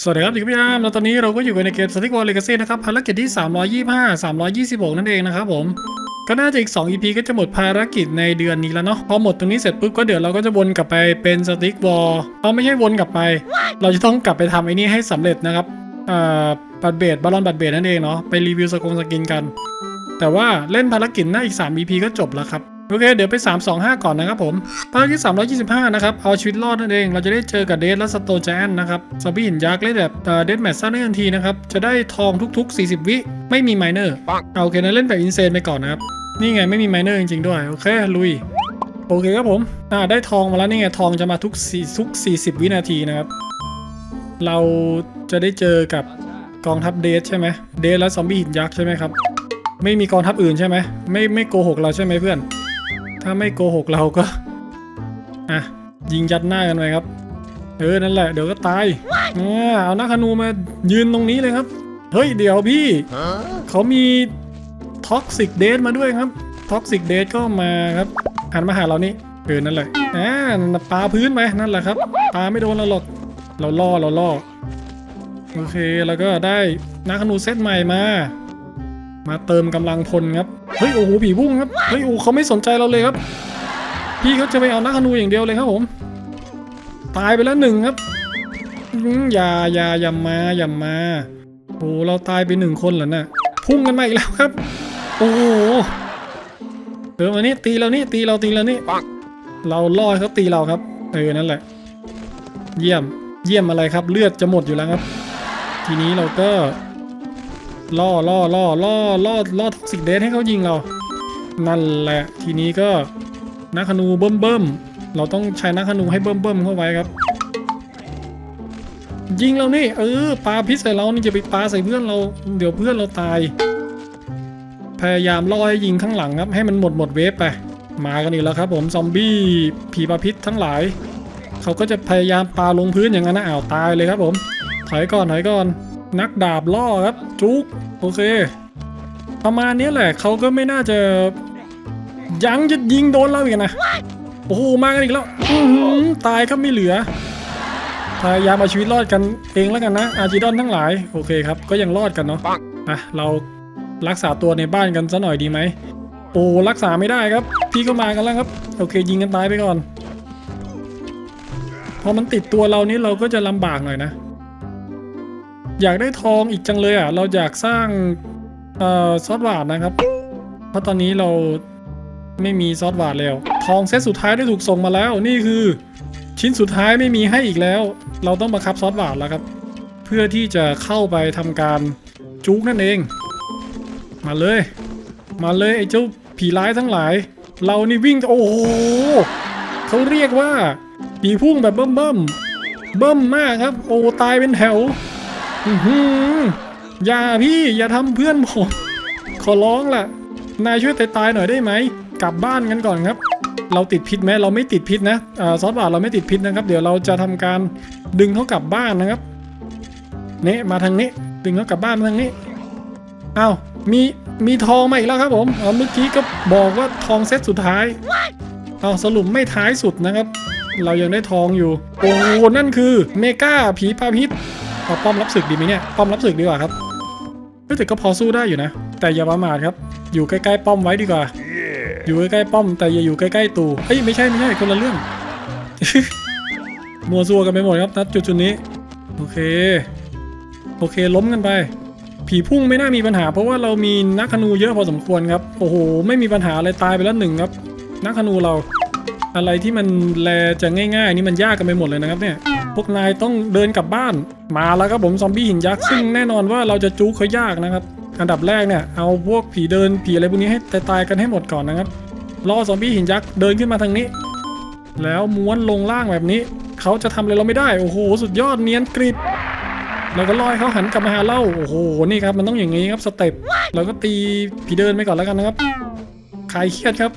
สวัสดีครับอยู่กับพี่อาร์มแล้วตอนนี้เราก็อยู่กันในเกม Static War Legacy นะครับภารกิจที่ 325 326 นั่นเองนะครับผม ก็น่าจะอีก 2 EP ก็จะหมดภารกิจในเดือนนี้แล้วเนาะพอหมดตรงนี้เสร็จปุ๊บก็เดี๋ยวเราก็จะวนกลับไปเป็น Static War เอาไม่ใช่วนกลับไป เราจะต้องกลับไปทำไอ้นี่ให้สำเร็จนะครับอ่าบัตรเบดบอลลอนบัตรเบดนั่นเองเนาะไปรีวิวสกงสกินกัน แต่ว่าเล่นภารกิจหน้าอีก 3 EP ก็จบแล้วครับ โอเค เดี๋ยวไป 325 ก่อนนะครับผมภารกิจ325 นะครับ เอาชีวิตรอดนั่นเอง เราจะได้เจอกับเดสและสโตแจนนะครับซอมบี้หินยักษ์เล่นแบบเดสแมทสั้นได้ทันทีนะครับ จะได้ทองทุกๆ 40 วิ ไม่มีไมเนอร์โอเคนะเล่นแบบอินเซนไปก่อนนะครับ นี่ไงไม่มีไมเนอร์จริงๆด้วย โอเค ลุย โอเคครับผม อ่า ได้ทองมาแล้วนี่ไง ทองจะมาทุก4ทุก 40 วินาทีนะครับ เราจะได้เจอกับกองทัพเดสใช่ไหมเดสและซอมบี้หินยักษ์ใช่ไหมครับ ไม่มีกองทัพอื่นใช่ไหมไม่ไม่โกหกเราใช่ไหมเพื่อน ถ้าไม่โกหกเราก็ อะ ยิงยัดหน้ากันไปครับ เออ นั่นแหละ เดี๋ยวก็ตายเนี่ยเอานักธนูมายืนตรงนี้เลยครับ เฮ้ย เดี๋ยวพี่ เขามีท็อกซิกเดทมาด้วยครับ ท็อกซิกเดทก็มาครับหันมาหาเรานี่เออนั่นแหละอ่านั่นน่ะปาพื้นไปนั่นแหละครับปาไม่โดนเราหรอก เราล่อ เราล่อ โอเค แล้วก็ได้นักธนูเซตใหม่มา มาเติมกำลังพลครับ เฮ้ยโอ้โหผีพุ่งครับ เฮ้ยโอ้เขาไม่สนใจเราเลยครับ พี่เขาจะไปเอานักธนูอย่างเดียวเลยครับผม ตายไปแล้วหนึ่งครับอย่าอย่าอย่ามาอย่ามาโอ้เราตายไปหนึ่งคนเหรอน่ะพุ่งกันมาอีกแล้วครับ โอ้โหเออมานี่ตีเรานี่ตีเราตีเรานี่เราล่อเขาตีเราครับเออนั่นแหละ เยี่ยมเยี่ยมอะไรครับ เลือดจะหมดอยู่แล้วครับ ทีนี้เราก็ ล่อล่อล่อล่อล่อล่อท็อกซิกเดทให้เขายิงเรา นั่นแหละทีนี้ก็นักธนูเบิ่มเบิ่มเราต้องใช้นักธนูให้เบิ่มเบิ่มเข้าไว้ครับ ยิงเรานี่เออปลาพิษใส่เรานี่จะไปปลาใส่เพื่อนเรา เดี๋ยวเพื่อนเราตาย พยายามล่อให้ยิงข้างหลังครับ ให้มันหมดหมดเวฟไป มากันอีกแล้วครับ ผมซอมบี้ผีปลาพิษทั้งหลาย เขาก็จะพยายามปลาลงพื้นอย่างนั้นนะอ้าวตายเลยครับผม ถอยก่อนถอยก่อน นักดาบล่อครับ จุกโอเค ประมาณนี้แหละเขาก็ไม่น่าจะ ยังจะยิงโดนเราอีกนะ โอ้โห มากันอีกแล้วตายครับไม่เหลือพยายามเอาชีวิตรอดกันเองแล้วกันนะอาร์จิดอนทั้งหลาย โอเคครับ ก็ยังรอดกันเนาะอะเรารักษาตัวในบ้านกันซะหน่อยดีไหมโอ้รักษาไม่ได้ครับ พี่ก็มากันแล้วครับ โอเค ยิงกันตายไปก่อน พอมันติดตัวเรานี่เราก็จะลำบากหน่อยนะ อยากได้ทองอีกจังเลยอะ เราอยากสร้างเอ่อซอสหวานนะครับ เพราะตอนนี้เราไม่มีซอสหวานแล้ว ทองเซตสุดท้ายได้ถูกส่งมาแล้ว นี่คือ ชิ้นสุดท้ายไม่มีให้อีกแล้ว เราต้องบังคับซอสหวานแล้วครับ เพื่อที่จะเข้าไปทำการจุกนั่นเอง มาเลย มาเลยไอ้เจ้าผีร้ายทั้งหลาย เรานี่วิ่งโอ้โหเขาเรียกว่า ผีพุ่งแบบเบิ่มเบิ่มเบิ่มมากครับ โอ้ตายเป็นแถว อย่าพี่อย่าทำเพื่อนผมขอร้องล่ะ นายช่วยตายๆหน่อยได้ไหม กลับบ้านกันก่อนครับ เราติดพิษไหมเราไม่ติดพิษนะอซอสบาทเราไม่ติดพิษนะครับ เดี๋ยวเราจะทำการดึงเขากลับบ้านนะครับเนี่มาทางนี้ ดึงเขากลับบ้านมาทางนี้อ้าวมีมีทองมาอีกแล้วครับผมเมื่อกี้ก็บอกว่าทองเซตสุดท้ายเอาสรุปไม่ท้ายสุดนะครับ เรายังได้ทองอยู่ โอ้นั่นคือเมกาผีปาพิษ เอาป้อมรับศึกดีไหมเนี่ย ป้อมรับศึกดีกว่าครับเฮ้ยแต่ก็พอสู้ได้อยู่นะ แต่อย่าประมาทครับ อยู่ใกล้ๆป้อมไว้ดีกว่า อยู่ใกล้ๆป้อม แต่อย่าอยู่ใกล้ๆตู่เฮ้ยไม่ใช่ไม่ใช่คนละเรื่อง มัวซัวกันไปหมดครับณจุดจุดๆนี้ โอเค โอเคล้มกันไป ผีพุ่งไม่น่ามีปัญหา เพราะว่าเรามีนักธนูเยอะพอสมควรครับ โอ้โห ไม่มีปัญหาอะไรตายไปแล้วหนึ่งครับ นักธนูเรา อะไรที่มันแลจะง่าย ๆ นี่มันยากกันไปหมดเลยนะครับเนี่ย พวกนายต้องเดินกลับบ้าน มาแล้วครับผมซอมบี้หินยักษ์ซึ่งแน่นอนว่าเราจะจู๊เขายากนะครับ อันดับแรกเนี่ยเอาพวกผีเดินผีอะไรพวกนี้ให้ตายๆกันให้หมดก่อนนะครับรอซอมบี้หินยักษ์เดินขึ้นมาทางนี้ แล้วม้วนลงล่างแบบนี้ เขาจะทำอะไรเราไม่ได้โอ้โหสุดยอดเนียนกริบเราก็ลอยเขาหันกลับมาหาเราโอ้โหนี่ครับมันต้องอย่างนี้ครับสเต็ปเราก็ตีผีเดินไปก่อนแล้วกันนะครับคลายเครียดครับ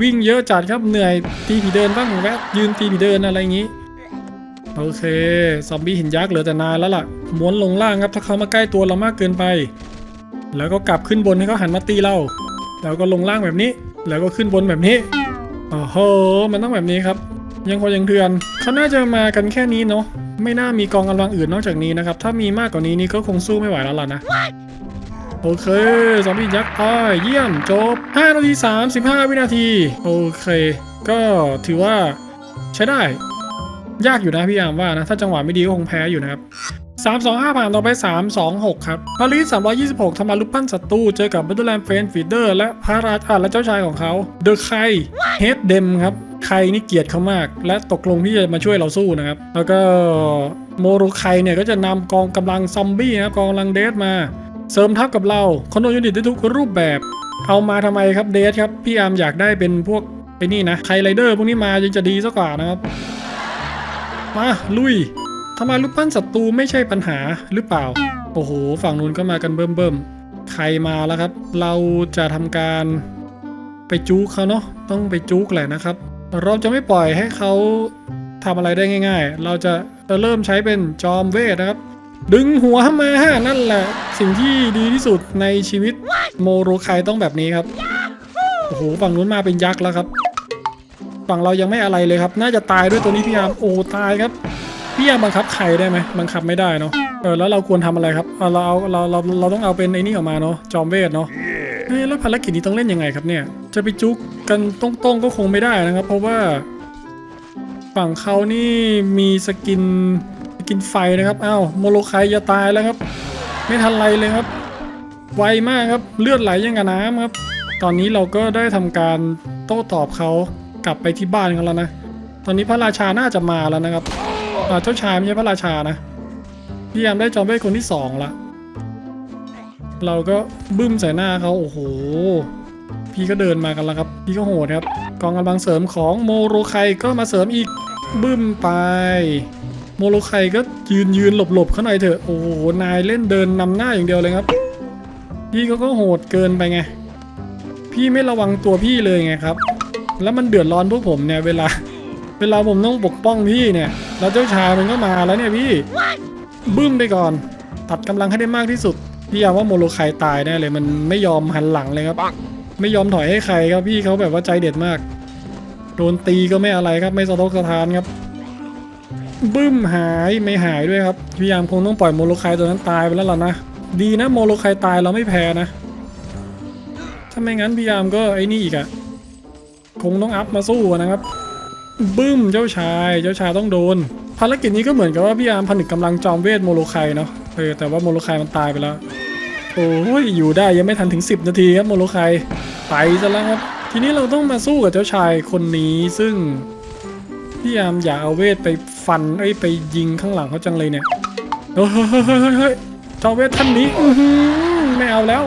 วิ่งเยอะจัดครับเหนื่อยตีผีเดินบ้างแวะยืนตีผีเดินอะไรอย่างนี้ โอเค ซอมบี้หินยักษ์เหลือแต่นายแล้วล่ะ ม้วนลงล่างครับ ถ้าเขามาใกล้ตัวเรามากเกินไป แล้วก็กลับขึ้นบนให้เขาหันมาตีเรา แล้วก็ลงล่างแบบนี้ แล้วก็ขึ้นบนแบบนี้โอ้โห มันต้องแบบนี้ครับ ยังพอยังเถื่อน เขาน่าจะมากันแค่นี้เนาะ ไม่น่ามีกองกำลังอื่นนอกจากนี้นะครับ ถ้ามีมากกว่านี้นี่ก็คงสู้ไม่ไหวแล้วล่ะนะ โอเค ซอมบี้ยักษ์ตายเยี่ยม จบ 5 นาที 35 วินาที โอเค ก็ถือว่าใช้ได้ ยากอยู่นะพี่อามว่านะ ถ้าจังหวะไม่ดีก็คงแพ้อยู่นะครับ325ผ่านต่อไป326ครับพาริส326ทำลายรูปปั้นศัตรูเจอกับบัตเตอร์แลนด์เฟนฟีเดอร์และพระราชาและเจ้าชายของเขาเดอะไคเฮดเดมครับใคนี่เกลียดเขามาก และตกลงที่จะมาช่วยเราสู้นะครับ แล้วก็โมโรไคเนี่ยก็จะนำกองกำลังซอมบี้นะครับกองกำลังเดสมา เสริมทัพกับเราคอนโดยูนิตได้ทุกรูปแบบ เอามาทำไมครับเดสครับพี่อามอยากได้เป็นพวกไอ้นี่นะไคไรเดอร์พวกนี้มายังจะดีสักกว่านะครับ มาลุยทำไมรูปปั้นศัตรูไม่ใช่ปัญหาหรือเปล่า โอ้โห ฝั่งนู้นก็มากันเบิ่มเบิ่มใครมาแล้วครับ เราจะทำการไปจุกเขาเนาะต้องไปจุกแหละนะครับ เราจะไม่ปล่อยให้เขาทำอะไรได้ง่าย ๆ เราจะเริ่มใช้เป็นจอมเวทนะครับ ดึงหัวมานั่นแหละ สิ่งที่ดีที่สุดในชีวิตโมโรไคต้องแบบนี้ครับโอ้โหฝั่งนู้นมาเป็นยักษ์แล้วครับ ฝั่งเรายังไม่อะไรเลยครับ น่าจะตายด้วยตัวนี้พี่ยามโอ้ตายครับพี่ยามบังคับใครได้ไหมบังคับไม่ได้เนาะเออแล้วเราควรทำอะไรครับเอาเราเอาเราเราเราต้องเอาเป็นไอ้นี่ออกมาเนาะจอมเวทเนาะเฮ้ยแล้วภารกิจนี้ต้องเล่นยังไงครับเนี่ย จะไปจุกกันตรงๆก็คงไม่ได้นะครับ เพราะว่า ฝั่งเขานี่มีสกินสกินไฟนะครับอ้าวโมโลไคจะตายแล้วครับ ไม่ทันไรเลยครับ ไวมากครับเลือดไหลยังกับน้ำครับ ตอนนี้เราก็ได้ทำการโต้ตอบเขา กลับไปที่บ้านกันแล้วนะ ตอนนี้พระราชาน่าจะมาแล้วนะครับเจ้าชายไม่ใช่พระราชานะพี่ยามได้จอมเวทคนที่สองละ เราก็บึ้มใส่หน้าเขาโอ้โห พี่ก็เดินมากันแล้วครับ พี่ก็โหดครับ กองกำลังเสริมของโมโรไคก็มาเสริมอีกบึ้มไป โมโรไคก็ยืนยืนหลบหลบๆเขาหน่อยเถอะ โอ้โห นายเล่นเดินนำหน้าอย่างเดียวเลยครับ พี่เขาก็โหดเกินไปไง พี่ไม่ระวังตัวพี่เลยไงครับ แล้วมันเดือดร้อนพวกผมเนี่ยเวลา เวลาผมต้องปกป้องพี่เนี่ย แล้วเจ้าชายมันก็มาแล้วเนี่ยพี่ บึ้มไปก่อน ตัดกำลังให้ได้มากที่สุด พี่ยามว่าโมโรไคตายแน่เลย มันไม่ยอมหันหลังเลยครับ ไม่ยอมถอยให้ใครครับพี่เขาแบบว่าใจเด็ดมาก โดนตีก็ไม่อะไรครับ ไม่สะทกสะทานครับ บึ้มหายไม่หายด้วยครับ พี่ยามคงต้องปล่อยโมโลไคตัวนั้นตายไปแล้วล่ะนะ ดีนะโมโลไคตายเราไม่แพ้นะ ถ้าไม่งั้นพี่ยามก็ไอ้นี่อีกอะ คงต้องอัพมาสู้นะครับบึ้มเจ้าชาย เจ้าชายต้องโดน ภารกิจนี้ก็เหมือนกับว่าพี่ยามผนึกกำลังจอมเวทโมโลไคเนาะเออแต่ว่าโมโลไคมันตายไปแล้ว โอ้ยอยู่ได้ยังไม่ทันถึง 10 นาทีครับโมโลไคไปซะแล้วครับ ทีนี้เราต้องมาสู้กับเจ้าชายคนนี้ซึ่งพี่ยามอย่าเอาเวทไปฟันไอ้ไปยิงข้างหลังเขาจังเลยเนี่ยเฮ้ยเฮ้ยจ้าเวทท่านนี้ไม่เอาแล้ว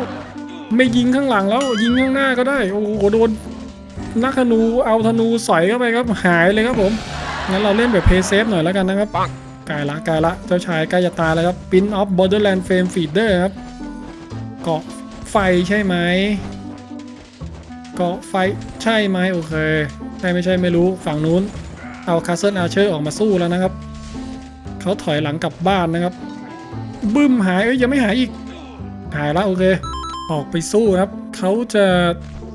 ไม่ยิงข้างหลังแล้วยิงข้างหน้าก็ได้ โอ้โหโดน นักธนูเอาธนูสอยเข้าไปครับหายเลยครับผมงั้นเราเล่นแบบเพย์เซฟหน่อยแล้วกันนะครับใกล้ละใกล้ละเจ้าชายใกล้จะตายแล้วครับ Pin of Borderland Fame Feeder ครับเกาะไฟใช่ไหมเกาะไฟใช่ไหมโอเคใช่ไม่ใช่ไม่รู้ฝั่งนู้น เอาคาสเซิลอาเชอร์ออกมาสู้แล้วนะครับเขาถอยหลังกลับบ้านนะครับ บึ้มหายเอ้ยยังไม่หายอีกหายแล้วโอเค ออกไปสู้ครับเขาจะ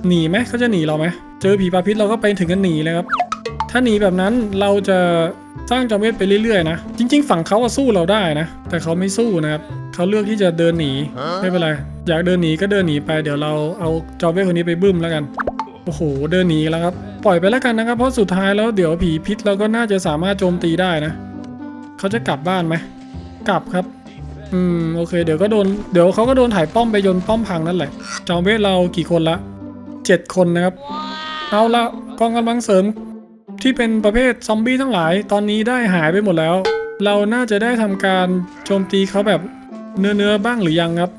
หนีไหมเขาจะหนีเราไหม เจอผีปลาพิษเราก็ไปถึงกันหนีเลยครับ ถ้าหนีแบบนั้นเราจะสร้างจอมเวทไปเรื่อยๆนะ จริง ๆ ฝั่งเขาสู้เราได้นะ แต่เขาไม่สู้นะครับเขาเลือกที่จะเดินหนี ไม่เป็นไร อยากเดินหนีก็เดินหนีไป เดี๋ยวเราเอาจอมเวทคนนี้ไปบึ้มแล้วกัน โอ้โห เดินหนีแล้วครับ ปล่อยไปแล้วกันนะครับ เพราะสุดท้ายแล้วเดี๋ยวผีพิษเราก็น่าจะสามารถโจมตีได้นะ เขาจะกลับบ้านไหม กลับครับ อืม โอเค เดี๋ยวก็โดน เดี๋ยวเขาก็โดนถ่ายป้อมไปยนต์ป้อมพังนั่นแหละ จอมเวทเรากี่คนละเจ็ดคนนะครับ เอาละกองกำลังเสริมที่เป็นประเภทซอมบี้ทั้งหลาย ตอนนี้ได้หายไปหมดแล้ว เราน่าจะได้ทำการโจมตีเขาแบบเนื้อเนื้อๆบ้างหรือยังครับ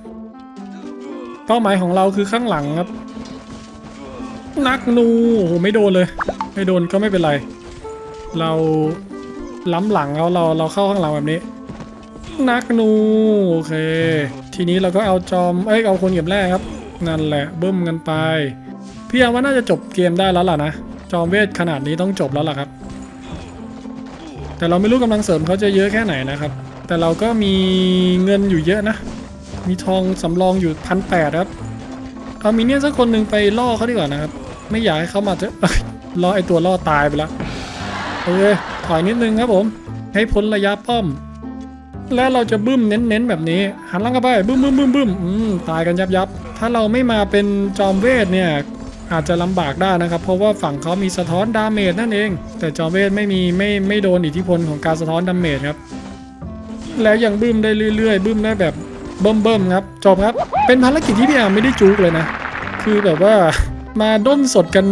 เป้าหมายของเราคือข้างหลังครับ นักนูโอ้โหไม่โดนเลย ไม่โดนก็ไม่เป็นไร เราล้ำหลังเขาเราเราเข้าข้างหลังแบบนี้ นักนูโอเค ทีนี้เราก็เอาจอมเอ้ยเอาคนเก็บแรกครับ นั่นแหละเบึ้มกันไป พี่ยามว่าน่าจะจบเกมได้แล้วล่ะนะ จอมเวทขนาดนี้ต้องจบแล้วล่ะครับ แต่เราไม่รู้กำลังเสริมเขาจะเยอะแค่ไหนนะครับ แต่เราก็มีเงินอยู่เยอะนะ มีทองสำรองอยู่พันแปดครับ เอามีเนี่ยสักคนหนึ่งไปล่อเขาดีกว่านะครับ ไม่อยากให้เขามาเถอะล่อไอตัวล่อตายไปล้วโอเคถอยนิดนึงครับผม ให้พ้นระยะป้อม แล้วเราจะบึ้มเน้นๆแบบนี้ หันหลังกลับไปบึ้มบึ้มบึ้มบึ้มตายกันยับยับถ้าเราไม่มาเป็นจอมเวทเนี่ย อาจจะลำบากได้นะครับ เพราะว่าฝั่งเขามีสะท้อนดาเมจนั่นเอง แต่จอเวทไม่มีไม่ไม่โดนอิทธิพลของการสะท้อนดาเมจครับ แล้วยังบึ้มได้เรื่อยๆบึ้มได้แบบเบิ่มเบิ่มๆครับจบครับ เป็นภารกิจที่พี่อาร์ไม่ได้จุกเลยนะ คือแบบว่ามาด้นสดกัน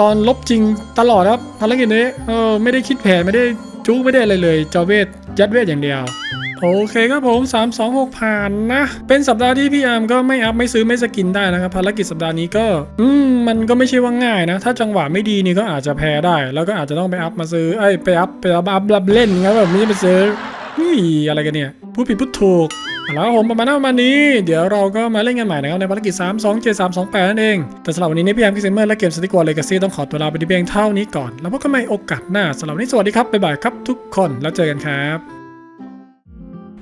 ตอนลบจริงตลอดครับภารกิจนี้เออไม่ได้คิดแผนไม่ได้จุกไม่ได้อะไรเลย จอเวทยัดเวทอย่างเดียว โอเคครับผม 3 2 6 ผ่านนะ เป็นสัปดาห์ที่พี่อาร์มก็ไม่อัพไม่ซื้อไม่สกินได้นะครับ ภารกิจสัปดาห์นี้ก็ อืม มันก็ไม่ใช่ว่าง่ายนะ ถ้าจังหวะไม่ดีนี่ก็อาจจะแพ้ได้ แล้วก็อาจจะต้องไปอัพมาซื้อเอ้ไปอัพไปอัพอัพรับเล่นงั้นแบบไม่ไปซื้อนี่อะไรกันเนี่ยพูดผิดพูดถูกแล้วผมประมาณนั้นประมาณนี้ เดี๋ยวเราก็มาเล่นกันใหม่นะครับในภารกิจ 3 2 7 3 2 8 นั่นเอง แต่สำหรับวันนี้เนี่ยพี่อาร์มพิเซเมอร์และเกมสติกวอลเลกาซีต้องขอตัวลาไปที่เพียงเท่านี้ก่อน แล้วพบกันใหม่โอกาสหน้าสำหรับวันนี้สวัสดีครับ บ๊ายบายครับทุกคนแล้วเจอกันครับ